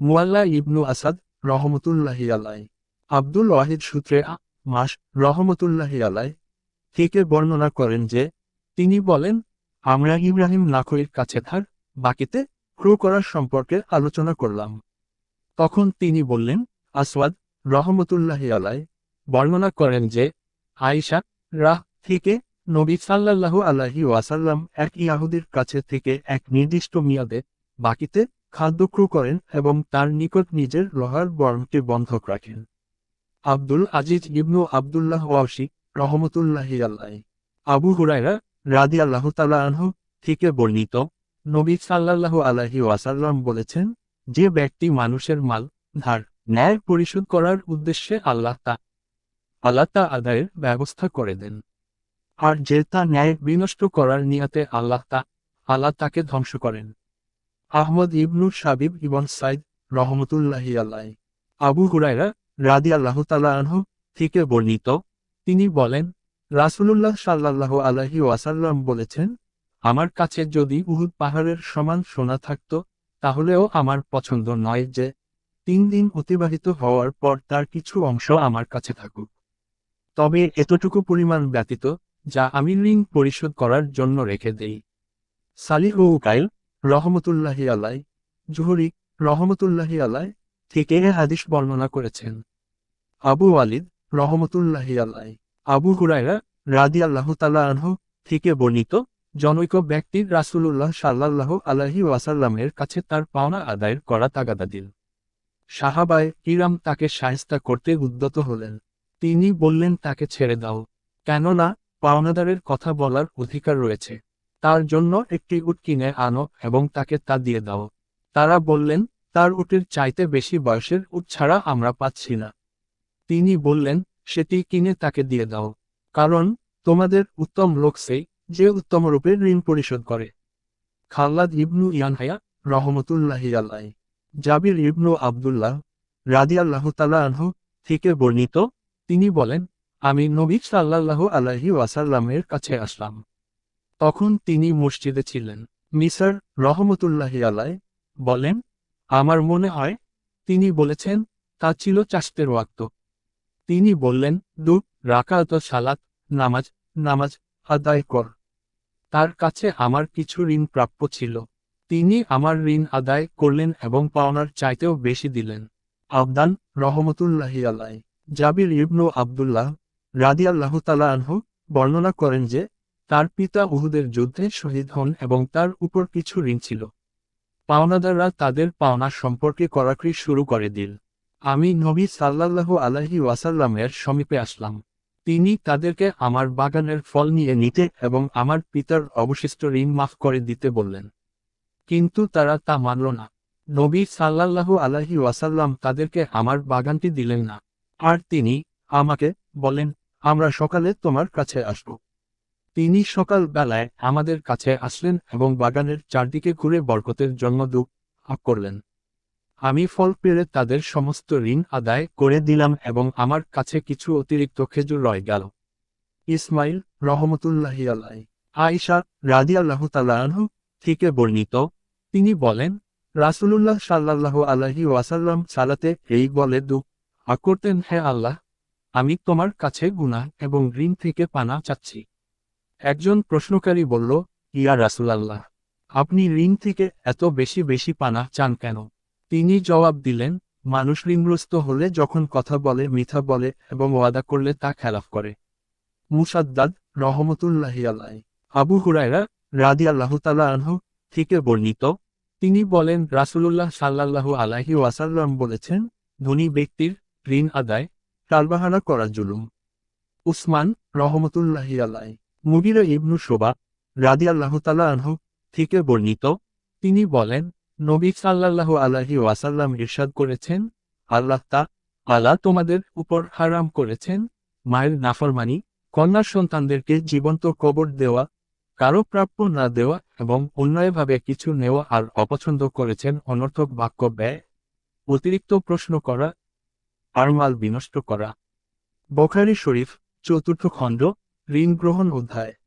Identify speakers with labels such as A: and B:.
A: মুয়াল্লা ইবনু আসাদ রহমতুল্লাহি আলাই আব্দুল ওয়াহিদ সূত্রে মাস রহমতুল্লাহি আলাই থেকে বর্ণনা করেন যে, তিনি বলেন, আমরা ইব্রাহিম নাখরির কাছে থার বাকিতে ক্রু করার সম্পর্কে আলোচনা করলাম। তখন তিনি বললেন, আসওয়াদ রহমতুল্লাহি আলাই বর্ণনা করেন যে, আয়েশা রাহ থেকে নবী সাল্লাল্লাহু আলাইহি ওয়াসাল্লাম এক ইয়াহুদির কাছে থেকে এক নির্দিষ্ট মেয়াদে বাকিতে খাদ্য ক্রু করেন এবং তার নিকট নিজের লোহার বর্মকে বন্ধক রাখেন। আব্দুল আজিজ ইবনু আবদুল্লাহ ওয়াসি, রহমতুল্লাহি আল্লাহ আবু হুরায়রা রাদি আল্লাহ আনহু থেকে বর্ণিত। নবী সাল্লাল্লাহু আলাইহি ওয়াসাল্লাম বলেছেন, যে ব্যক্তি মানুষের মাল, ধার, ন্যায় পরিশোধ করার উদ্দেশ্যে আল্লাহ তা আল্লাহ তা আদায়ের ব্যবস্থা করে দেন। আর যে তা ন্যায় বিনষ্ট করার নিয়াতে আল্লাহ তা, আল্লাহ তাকে ধ্বংস করেন। আহমদ ইবনু সাবিব ইবন সাইদ রহমতুল্লাহি আল্লাহ আবু হুরায়রা রাদি আল্লাহ তালা আনহু থেকে বর্ণিত। তিনি বলেন, রাসূলুল্লাহ সাল্লাল্লাহু আলাইহি ওয়াসাল্লাম বলেছেন, আমার কাছে যদি উহুদ পাহাড়ের সমান সোনা থাকত, তাহলেও আমার পছন্দ নয় যে তিন দিন অতিবাহিত হওয়ার পর তার কিছু অংশ আমার কাছে থাকুক। তবে এতটুকু পরিমাণ ব্যতীত যা আমি ঋণ পরিশোধ করার জন্য রেখে দেই। সালিহ ও উকাইল রহমতুল্লাহি আলাই জুহরি রহমতুল্লাহি আলাই থেকে এ হাদিস বর্ণনা করেছেন। আবু ওয়ালিদ রহমতুল্লাহি আলাই আবু হুরায়রা রাদি আল্লাহ থেকে বর্ণিত জনৈক ব্যক্তির রাসূলুল্লাহ সাল্লাল্লাহু আলাইহি ওয়াসাল্লামের কাছে তার পাওনা আদায়ের করা তাগাদা দিল সাহাবায় কিরাম তাকে সাহেস্তা করতে উদ্যত হলেন। তিনি বললেন, তাকে ছেড়ে দাও। কেননা পাওনাদারের কথা বলার অধিকার রয়েছে। তার জন্য একটি উট কিনে আনো এবং তাকে তা দিয়ে দাও। তারা বললেন, তার উটের চাইতে বেশি বয়সের উট ছাড়া আমরা পাচ্ছি না। তিনি বললেন, সেটি কিনে তাকে দিয়ে দাও, কারণ তোমাদের উত্তম লোক সেই যে উত্তম রূপে ঋণ পরিশোধ করে। খাল্লাদ ইবনু ইয়ানহায়া রহমতুল্লাহি আল্লাহ জাবির ইবনু আবদুল্লাহ রাদি আল্লাহ আনহু থেকে বর্ণিত, তিনি বলেন, আমি নবী সাল্লাল্লাহু আলাইহি ওয়াসাল্লামের কাছে আসলাম। তখন তিনি মসজিদে ছিলেন। মিসার রহমতুল্লাহি আলাই বলেন, আমার মনে হয় তিনি বলেছেন, তা ছিল চাষতের ওয়াক্ত। তিনি বললেন দু রাকাত সালাত, নামাজ নামাজ আদায় কর। তার কাছে আমার কিছু ঋণ প্রাপ্য ছিল। তিনি আমার ঋণ আদায় করলেন এবং পাওনার চাইতেও বেশি দিলেন। আবদান রহমতুল্লাহি আলাই জাবির ইবনু আবদুল্লাহ রাদি আল্লাহ তালা আনহু বর্ণনা করেন যে তার পিতা উহুদের যুদ্ধে শহীদ হন এবং তার উপর কিছু ঋণ ছিল। পাওনাদাররা তাদের পাওনা সম্পর্কে করাকরি শুরু করে দিল। আমি নবী সাল্লাল্লাহু আলাইহি ওয়াসাল্লামের সমীপে আসলাম। তিনি তাদেরকে আমার বাগানের ফল নিয়ে নিতে এবং আমার পিতার অবশিষ্ট ঋণ মাফ করে দিতে বললেন। কিন্তু তারা তা মানল না। নবী সাল্লাল্লাহু আলাইহি ওয়াসাল্লাম তাদেরকে আমার বাগানটি দিলেন না। আর তিনি আমাকে বলেন, আমরা সকালে তোমার কাছে আসব। তিনি সকাল বেলায় আমাদের কাছে আসলেন এবং বাগানের চারদিকে ঘুরে বরকতের জন্য দুঃখ করলেন। আমি ফল পেরে তাদের সমস্ত ঋণ আদায় করে দিলাম এবং আমার কাছে কিছু অতিরিক্ত খেজুর রয়ে গেল। ইসমাইল রহমতুল্লাহি আলাই রাদি আল্লাহ তালাহু থেকে বর্ণিত, তিনি বলেন, রাসূলুল্লাহ সাল্লাল্লাহু আলাইহি ওয়াসাল্লাম সালাতে এই বলে, দুঃখ করতেন হে আল্লাহ, আমি তোমার কাছে গুনাহ এবং ঋণ থেকে পানা চাচ্ছি। একজন প্রশ্নকারী বলল, ইয়া রাসূলাল্লাহ, আপনি ঋণ থেকে এত বেশি বেশি পানা চান কেন? তিনি জবাব দিলেন, মানুষ ঋণগ্রস্ত হলে যখন কথা বলে, মিথ্যা বলে এবং ওয়াদা করলে তা খেলাফ করে। মুসাদ্দাদ রহমতুল্লাহি আলাই আবু হুরায়রা রাদি আল্লাহ থেকে বর্ণিত। তিনি বলেন, রাসূলুল্লাহ সাল্লাল্লাহু আলাইহি ওয়াসাল্লাম বলেছেন, ধনী ব্যক্তির ঋণ আদায় টালবাহানা করা জুলুম। উসমান রহমতুল্লাহি আলাই মুগিরা ইবনু শোবা রাদি আল্লাহ তালা আনহু থেকে বর্ণিত। তিনি বলেন, নবী সাল্লাল্লাহু আলাইহি ওয়াসাল্লাম ইরশাদ করেছেন, আল্লাহ তা আল্লাহ তোমাদের উপর হারাম করেছেন, মায়ের নাফরমানি কন্যা সন্তানদেরকে জীবন্ত কবর দেওয়া, কারও প্রাপ্য না দেওয়া এবং অন্যায়ভাবে কিছু নেওয়া আর অপছন্দ করেছেন অনর্থক বাক্য ব্যয়, অতিরিক্ত প্রশ্ন করা, আর মাল বিনষ্ট করা। বখারি শরীফ চতুর্থ খণ্ড ঋণ গ্রহণ অধ্যায়।